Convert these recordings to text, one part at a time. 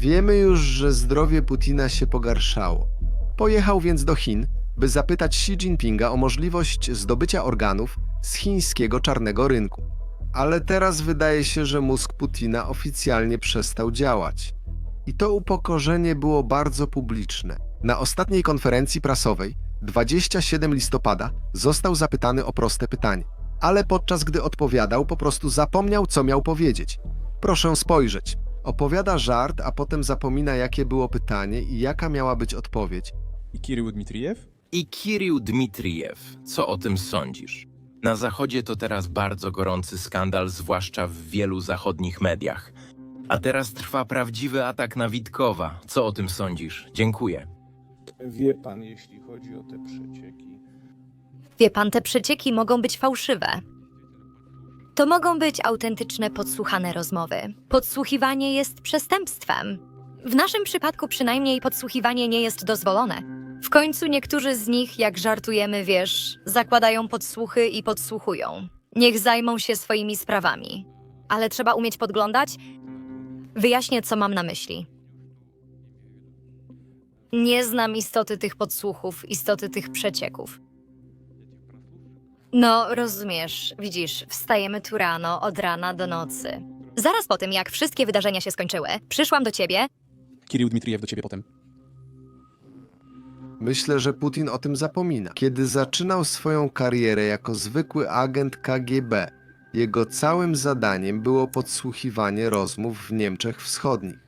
Wiemy już, że zdrowie Putina się pogarszało. Pojechał więc do Chin, by zapytać Xi Jinpinga o możliwość zdobycia organów z chińskiego czarnego rynku. Ale teraz wydaje się, że mózg Putina oficjalnie przestał działać. I to upokorzenie było bardzo publiczne. Na ostatniej konferencji prasowej, 27 listopada, został zapytany o proste pytanie. Ale podczas gdy odpowiadał, po prostu zapomniał, co miał powiedzieć. Proszę spojrzeć. Opowiada żart, a potem zapomina, jakie było pytanie i jaka miała być odpowiedź. I Kirył Dmitrijew? I Kirill Dmitrijew, co o tym sądzisz? Na Zachodzie to teraz bardzo gorący skandal, zwłaszcza w wielu zachodnich mediach. A teraz trwa prawdziwy atak na Witkowa. Co o tym sądzisz? Dziękuję. Wie pan, jeśli chodzi o te przecieki. Wie pan, te przecieki mogą być fałszywe. To mogą być autentyczne, podsłuchane rozmowy. Podsłuchiwanie jest przestępstwem. W naszym przypadku przynajmniej podsłuchiwanie nie jest dozwolone. W końcu niektórzy z nich, jak żartujemy, wiesz, zakładają podsłuchy i podsłuchują. Niech zajmą się swoimi sprawami. Ale trzeba umieć podglądać? Wyjaśnię, co mam na myśli. Nie znam istoty tych podsłuchów, istoty tych przecieków. No, rozumiesz, widzisz, wstajemy tu rano, od rana do nocy. Zaraz po tym, jak wszystkie wydarzenia się skończyły, przyszłam do ciebie. Kirył Dmitrijew do ciebie potem. Myślę, że Putin o tym zapomina. Kiedy zaczynał swoją karierę jako zwykły agent KGB, jego całym zadaniem było podsłuchiwanie rozmów w Niemczech Wschodnich.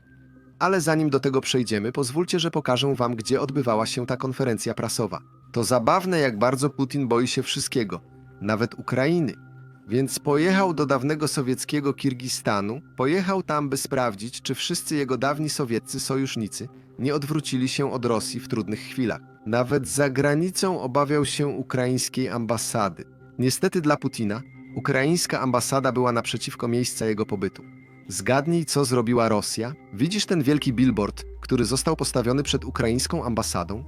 Ale zanim do tego przejdziemy, pozwólcie, że pokażę wam, gdzie odbywała się ta konferencja prasowa. To zabawne, jak bardzo Putin boi się wszystkiego, nawet Ukrainy. Więc pojechał do dawnego sowieckiego Kirgistanu, pojechał tam, by sprawdzić, czy wszyscy jego dawni sowieccy sojusznicy nie odwrócili się od Rosji w trudnych chwilach. Nawet za granicą obawiał się ukraińskiej ambasady. Niestety dla Putina, ukraińska ambasada była naprzeciwko miejsca jego pobytu. Zgadnij, co zrobiła Rosja? Widzisz ten wielki billboard, który został postawiony przed ukraińską ambasadą?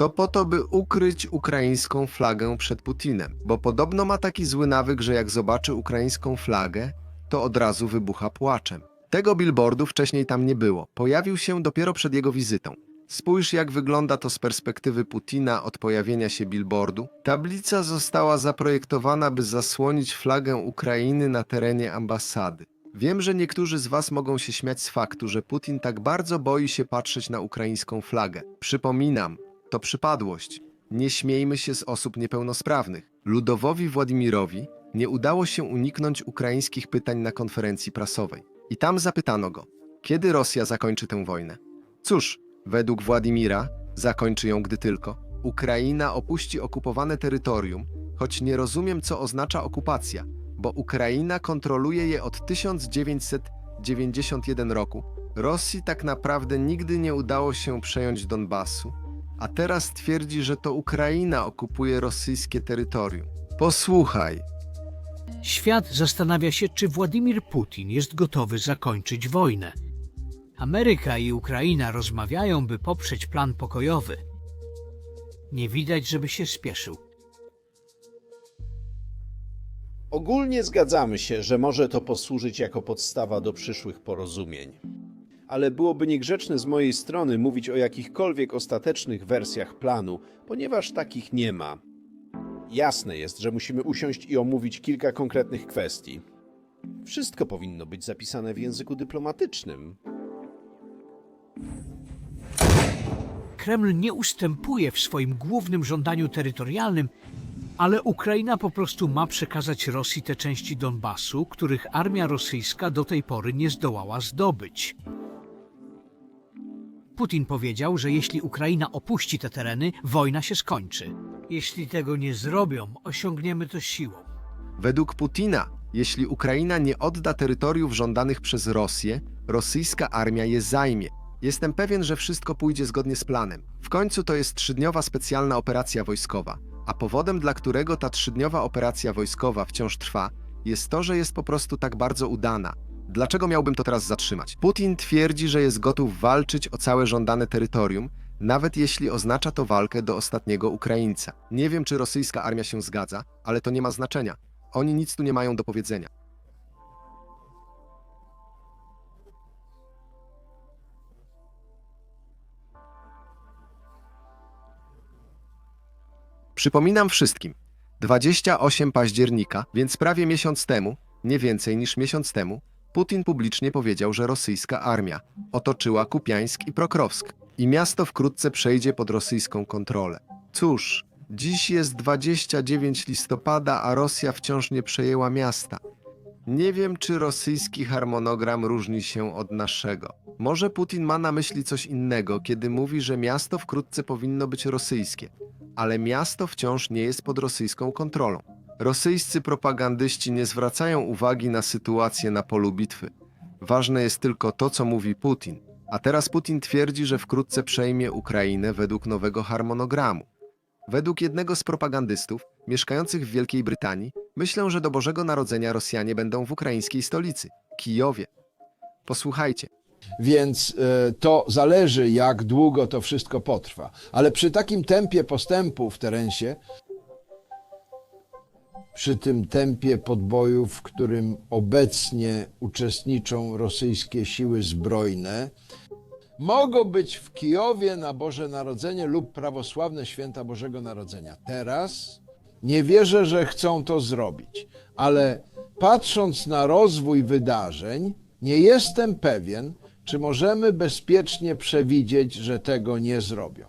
To po to, by ukryć ukraińską flagę przed Putinem, bo podobno ma taki zły nawyk, że jak zobaczy ukraińską flagę, to od razu wybucha płaczem. Tego billboardu wcześniej tam nie było. Pojawił się dopiero przed jego wizytą. Spójrz, jak wygląda to z perspektywy Putina od pojawienia się billboardu. Tablica została zaprojektowana, by zasłonić flagę Ukrainy na terenie ambasady. Wiem, że niektórzy z Was mogą się śmiać z faktu, że Putin tak bardzo boi się patrzeć na ukraińską flagę. Przypominam, to przypadłość. Nie śmiejmy się z osób niepełnosprawnych. Ludowowi Władimirowi nie udało się uniknąć ukraińskich pytań na konferencji prasowej. I tam zapytano go, kiedy Rosja zakończy tę wojnę. Cóż, według Władimira zakończy ją gdy tylko Ukraina opuści okupowane terytorium, choć nie rozumiem, co oznacza okupacja, bo Ukraina kontroluje je od 1991 roku. Rosji tak naprawdę nigdy nie udało się przejąć Donbasu, a teraz twierdzi, że to Ukraina okupuje rosyjskie terytorium. Posłuchaj, Świat zastanawia się, czy Władimir Putin jest gotowy zakończyć wojnę. Ameryka i Ukraina rozmawiają, by poprzeć plan pokojowy. Nie widać, żeby się spieszył. Ogólnie zgadzamy się, że może to posłużyć jako podstawa do przyszłych porozumień. Ale byłoby niegrzeczne z mojej strony mówić o jakichkolwiek ostatecznych wersjach planu, ponieważ takich nie ma. Jasne jest, że musimy usiąść i omówić kilka konkretnych kwestii. Wszystko powinno być zapisane w języku dyplomatycznym. Kreml nie ustępuje w swoim głównym żądaniu terytorialnym, ale Ukraina po prostu ma przekazać Rosji te części Donbasu, których armia rosyjska do tej pory nie zdołała zdobyć. Putin powiedział, że jeśli Ukraina opuści te tereny, wojna się skończy. Jeśli tego nie zrobią, osiągniemy to siłą. Według Putina, jeśli Ukraina nie odda terytoriów żądanych przez Rosję, rosyjska armia je zajmie. Jestem pewien, że wszystko pójdzie zgodnie z planem. W końcu to jest trzydniowa specjalna operacja wojskowa, a powodem, dla którego ta trzydniowa operacja wojskowa wciąż trwa, jest to, że jest po prostu tak bardzo udana. Dlaczego miałbym to teraz zatrzymać? Putin twierdzi, że jest gotów walczyć o całe żądane terytorium, nawet jeśli oznacza to walkę do ostatniego Ukraińca. Nie wiem, czy rosyjska armia się zgadza, ale to nie ma znaczenia. Oni nic tu nie mają do powiedzenia. Przypominam wszystkim, 28 października, więc prawie miesiąc temu, nie więcej niż miesiąc temu, Putin publicznie powiedział, że rosyjska armia otoczyła Kupiańsk i Prokrowsk i miasto wkrótce przejdzie pod rosyjską kontrolę. Cóż, dziś jest 29 listopada, a Rosja wciąż nie przejęła miasta. Nie wiem, czy rosyjski harmonogram różni się od naszego. Może Putin ma na myśli coś innego, kiedy mówi, że miasto wkrótce powinno być rosyjskie, ale miasto wciąż nie jest pod rosyjską kontrolą. Rosyjscy propagandyści nie zwracają uwagi na sytuację na polu bitwy. Ważne jest tylko to, co mówi Putin. A teraz Putin twierdzi, że wkrótce przejmie Ukrainę według nowego harmonogramu. Według jednego z propagandystów, mieszkających w Wielkiej Brytanii, myślę, że do Bożego Narodzenia Rosjanie będą w ukraińskiej stolicy Kijowie. Posłuchajcie. Więc e, to zależy, jak długo to wszystko potrwa. Ale przy takim tempie postępu w Terensie, przy tym tempie podbojów, w którym obecnie uczestniczą rosyjskie siły zbrojne, mogą być w Kijowie na Boże Narodzenie lub prawosławne święta Bożego Narodzenia. Teraz nie wierzę, że chcą to zrobić, ale patrząc na rozwój wydarzeń, nie jestem pewien, czy możemy bezpiecznie przewidzieć, że tego nie zrobią.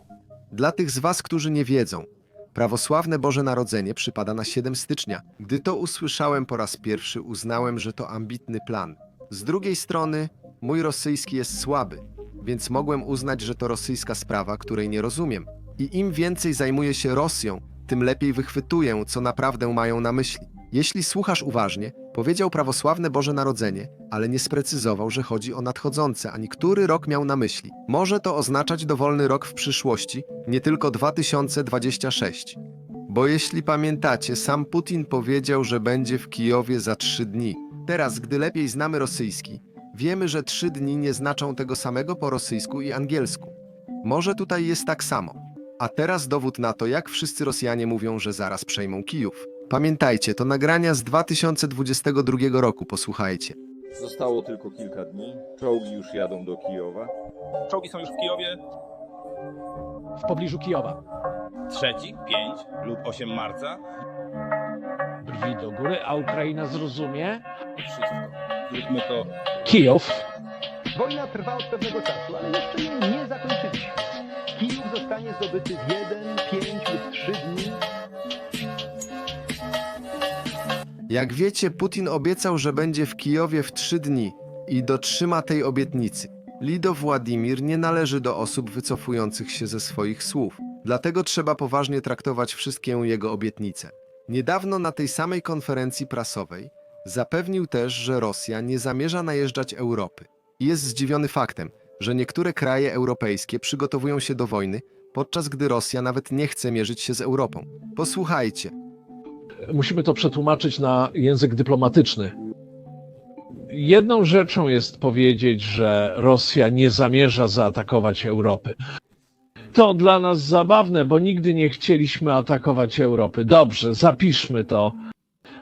Dla tych z Was, którzy nie wiedzą, prawosławne Boże Narodzenie przypada na 7 stycznia. Gdy to usłyszałem po raz pierwszy, uznałem, że to ambitny plan. Z drugiej strony, mój rosyjski jest słaby, więc mogłem uznać, że to rosyjska sprawa, której nie rozumiem. I im więcej zajmuję się Rosją, tym lepiej wychwytuję, co naprawdę mają na myśli. Jeśli słuchasz uważnie, powiedział prawosławne Boże Narodzenie, ale nie sprecyzował, że chodzi o nadchodzące, ani który rok miał na myśli. Może to oznaczać dowolny rok w przyszłości, nie tylko 2026. Bo jeśli pamiętacie, sam Putin powiedział, że będzie w Kijowie za trzy dni. Teraz, gdy lepiej znamy rosyjski, wiemy, że trzy dni nie znaczą tego samego po rosyjsku i angielsku. Może tutaj jest tak samo. A teraz dowód na to, jak wszyscy Rosjanie mówią, że zaraz przejmą Kijów. Pamiętajcie, to nagrania z 2022 roku, posłuchajcie. Zostało tylko kilka dni. Czołgi już jadą do Kijowa. Czołgi są już w Kijowie. w pobliżu Kijowa. Trzeci, 5 lub 8 marca. Brwi do góry, a Ukraina zrozumie. Wszystko. Zróbmy to Kijów. Wojna trwa od pewnego czasu, ale jeszcze jej nie zakończyliśmy. Kijów zostanie zdobyty w jeden, pięć lub trzy dni. Jak wiecie, Putin obiecał, że będzie w Kijowie w trzy dni i dotrzyma tej obietnicy. Lido Władimir nie należy do osób wycofujących się ze swoich słów, dlatego trzeba poważnie traktować wszystkie jego obietnice. Niedawno na tej samej konferencji prasowej zapewnił też, że Rosja nie zamierza najeżdżać Europy jest zdziwiony faktem, że niektóre kraje europejskie przygotowują się do wojny, podczas gdy Rosja nawet nie chce mierzyć się z Europą. Posłuchajcie. Musimy to przetłumaczyć na język dyplomatyczny. Jedną rzeczą jest powiedzieć, że Rosja nie zamierza zaatakować Europy. To dla nas zabawne, bo nigdy nie chcieliśmy atakować Europy. Dobrze, zapiszmy to.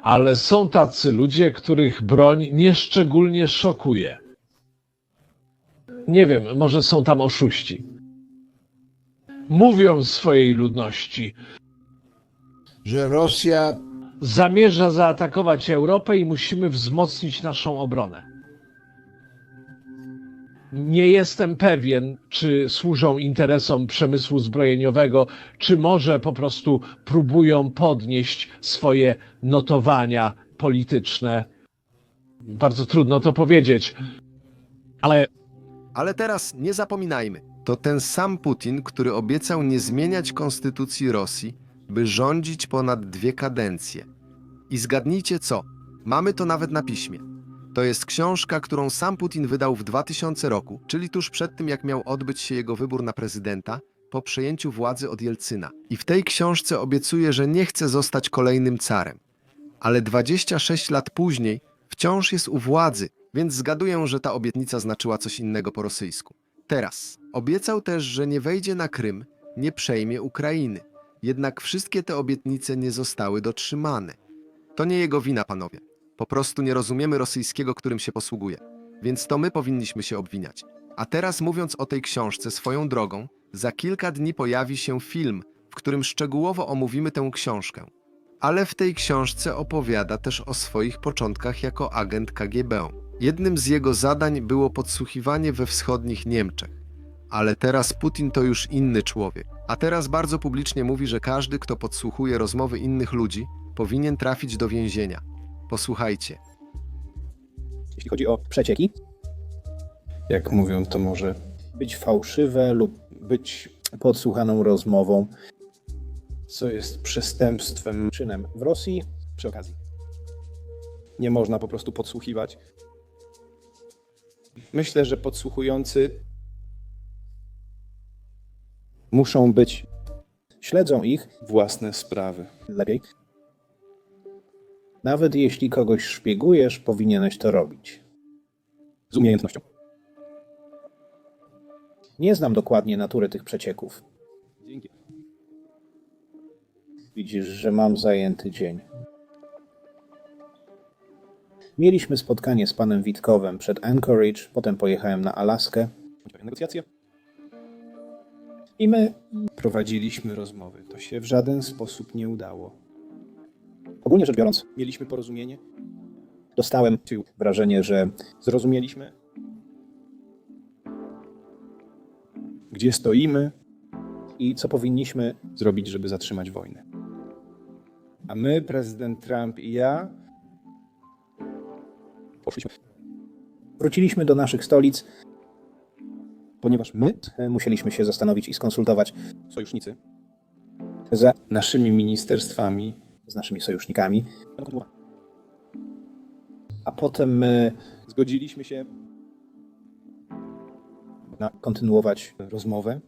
Ale są tacy ludzie, których broń nieszczególnie szokuje. Nie wiem, może są tam oszuści. Mówią swojej ludności, Że Rosja zamierza zaatakować Europę i musimy wzmocnić naszą obronę. Nie jestem pewien, czy służą interesom przemysłu zbrojeniowego, czy może po prostu próbują podnieść swoje notowania polityczne. Bardzo trudno to powiedzieć, ale Ale teraz nie zapominajmy, to ten sam Putin, który obiecał nie zmieniać konstytucji Rosji, by rządzić ponad dwie kadencje. I zgadnijcie co? Mamy to nawet na piśmie. To jest książka, którą sam Putin wydał w 2000 roku, czyli tuż przed tym, jak miał odbyć się jego wybór na prezydenta, po przejęciu władzy od Jelcyna. I w tej książce obiecuje, że nie chce zostać kolejnym carem. Ale 26 lat później wciąż jest u władzy, więc zgaduję, że ta obietnica znaczyła coś innego po rosyjsku. Teraz obiecał też, że nie wejdzie na Krym, nie przejmie Ukrainy. Jednak wszystkie te obietnice nie zostały dotrzymane. To nie jego wina, panowie. Po prostu nie rozumiemy rosyjskiego, którym się posługuje. Więc to my powinniśmy się obwiniać. A teraz mówiąc o tej książce swoją drogą, za kilka dni pojawi się film, w którym szczegółowo omówimy tę książkę. Ale w tej książce opowiada też o swoich początkach jako agent KGB. Jednym z jego zadań było podsłuchiwanie we wschodnich Niemczech. Ale teraz Putin to już inny człowiek. A teraz bardzo publicznie mówi, że każdy, kto podsłuchuje rozmowy innych ludzi, powinien trafić do więzienia. Posłuchajcie. Jeśli chodzi o przecieki, jak mówią, to może być fałszywe lub być podsłuchaną rozmową, co jest przestępstwem, czynem w Rosji przy okazji. Nie można po prostu podsłuchiwać. Myślę, że podsłuchujący muszą być, śledzą ich własne sprawy. Lepiej. Nawet jeśli kogoś szpiegujesz, powinieneś to robić. Z umiejętnością. Nie znam dokładnie natury tych przecieków. Dzięki. Widzisz, że mam zajęty dzień. Mieliśmy spotkanie z panem Witkowem przed Anchorage, potem pojechałem na Alaskę Negocjacje? I my prowadziliśmy rozmowy. To się w żaden sposób nie udało. Ogólnie rzecz biorąc, mieliśmy porozumienie. Dostałem wrażenie, że zrozumieliśmy, gdzie stoimy i co powinniśmy zrobić, żeby zatrzymać wojnę. A my, prezydent Trump i ja, Poszliśmy. wróciliśmy do naszych stolic, ponieważ my e, musieliśmy się zastanowić i skonsultować Sojusznicy. za naszymi ministerstwami, z naszymi sojusznikami, a potem my zgodziliśmy się na kontynuować rozmowę.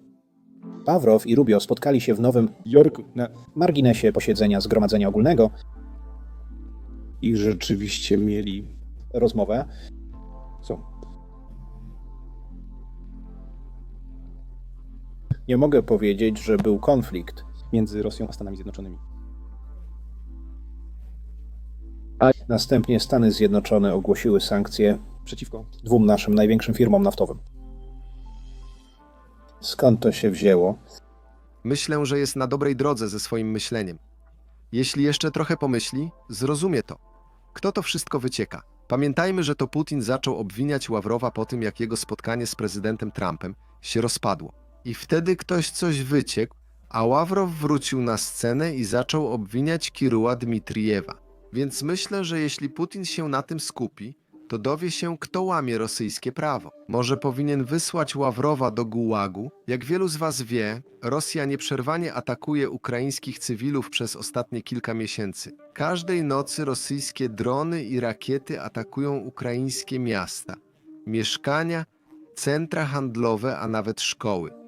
Pawrow i Rubio spotkali się w Nowym Jorku na marginesie posiedzenia Zgromadzenia Ogólnego i rzeczywiście mieli rozmowę. Co? Nie mogę powiedzieć, że był konflikt. Między Rosją a Stanami Zjednoczonymi. Następnie Stany Zjednoczone ogłosiły sankcje Przeciwko. dwóm naszym największym firmom naftowym. Skąd to się wzięło? Myślę, że jest na dobrej drodze ze swoim myśleniem. Jeśli jeszcze trochę pomyśli, zrozumie to. Kto to wszystko wycieka? Pamiętajmy, że to Putin zaczął obwiniać Ławrowa po tym, jak jego spotkanie z prezydentem Trumpem się rozpadło. I wtedy ktoś coś wyciekł, a Ławrow wrócił na scenę i zaczął obwiniać Kiruła Dmitrijewa. Więc myślę, że jeśli Putin się na tym skupi, to dowie się, kto łamie rosyjskie prawo. Może powinien wysłać Ławrowa do Gułagu? Jak wielu z Was wie, Rosja nieprzerwanie atakuje ukraińskich cywilów przez ostatnie kilka miesięcy. Każdej nocy rosyjskie drony i rakiety atakują ukraińskie miasta, mieszkania, centra handlowe, a nawet szkoły.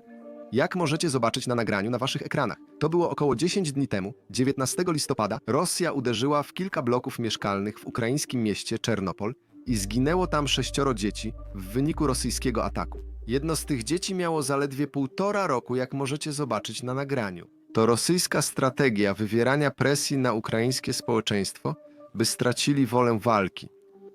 Jak możecie zobaczyć na nagraniu na waszych ekranach, to było około 10 dni temu, 19 listopada, Rosja uderzyła w kilka bloków mieszkalnych w ukraińskim mieście Czernopol i zginęło tam sześcioro dzieci w wyniku rosyjskiego ataku. Jedno z tych dzieci miało zaledwie półtora roku, jak możecie zobaczyć na nagraniu. To rosyjska strategia wywierania presji na ukraińskie społeczeństwo, by stracili wolę walki.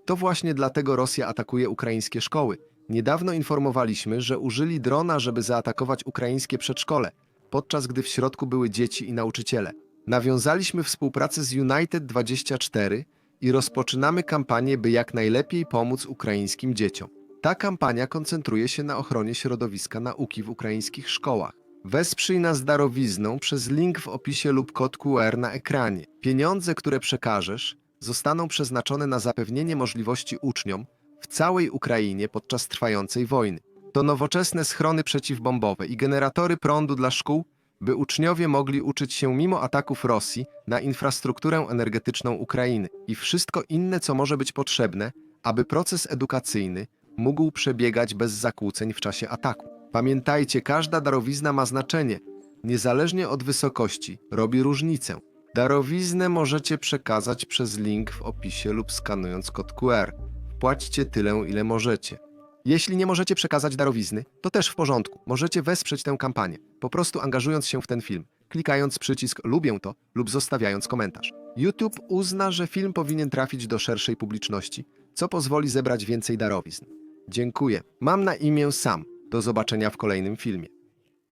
To właśnie dlatego Rosja atakuje ukraińskie szkoły. Niedawno informowaliśmy, że użyli drona, żeby zaatakować ukraińskie przedszkole, podczas gdy w środku były dzieci i nauczyciele. Nawiązaliśmy współpracę z United24 i rozpoczynamy kampanię, by jak najlepiej pomóc ukraińskim dzieciom. Ta kampania koncentruje się na ochronie środowiska nauki w ukraińskich szkołach. Wesprzyj nas darowizną przez link w opisie lub kod QR na ekranie. Pieniądze, które przekażesz, zostaną przeznaczone na zapewnienie możliwości uczniom w całej Ukrainie podczas trwającej wojny. To nowoczesne schrony przeciwbombowe i generatory prądu dla szkół, by uczniowie mogli uczyć się mimo ataków Rosji na infrastrukturę energetyczną Ukrainy i wszystko inne, co może być potrzebne, aby proces edukacyjny mógł przebiegać bez zakłóceń w czasie ataku. Pamiętajcie, każda darowizna ma znaczenie, niezależnie od wysokości, robi różnicę. Darowiznę możecie przekazać przez link w opisie lub skanując kod QR. Płaćcie tyle, ile możecie. Jeśli nie możecie przekazać darowizny, to też w porządku. Możecie wesprzeć tę kampanię, po prostu angażując się w ten film, klikając przycisk lubię to lub zostawiając komentarz. YouTube uzna, że film powinien trafić do szerszej publiczności, co pozwoli zebrać więcej darowizn. Dziękuję. Mam na imię Sam. Do zobaczenia w kolejnym filmie.